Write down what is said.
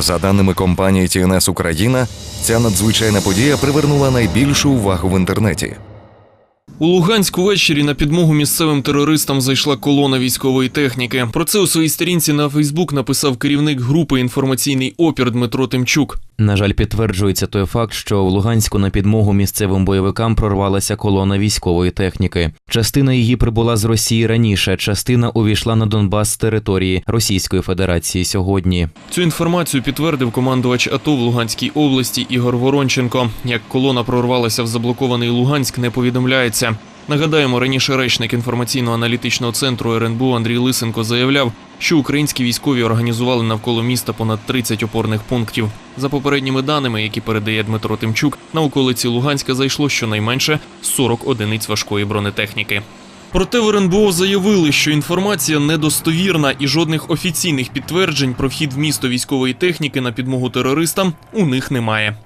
За даними компанії TNS Україна, ця надзвичайна подія привернула найбільшу увагу в інтернеті. У Луганську ввечері на підмогу місцевим терористам зайшла колона військової техніки. Про це у своїй сторінці на Фейсбук написав керівник групи інформаційний опір Дмитро Тимчук. На жаль, підтверджується той факт, що в Луганську на підмогу місцевим бойовикам прорвалася колона військової техніки. Частина її прибула з Росії раніше, частина увійшла на Донбас з території Російської Федерації сьогодні. Цю інформацію підтвердив командувач АТО в Луганській області Ігор Воронченко. Як колона прорвалася в заблокований Луганськ, не повідомляється. Нагадаємо, раніше речник інформаційно-аналітичного центру РНБУ Андрій Лисенко заявляв, що українські військові організували навколо міста понад 30 опорних пунктів. За попередніми даними, які передає Дмитро Тимчук, на околиці Луганська зайшло щонайменше 40 одиниць важкої бронетехніки. Проте в РНБО заявили, що інформація недостовірна і жодних офіційних підтверджень про вхід в місто військової техніки на підмогу терористам у них немає.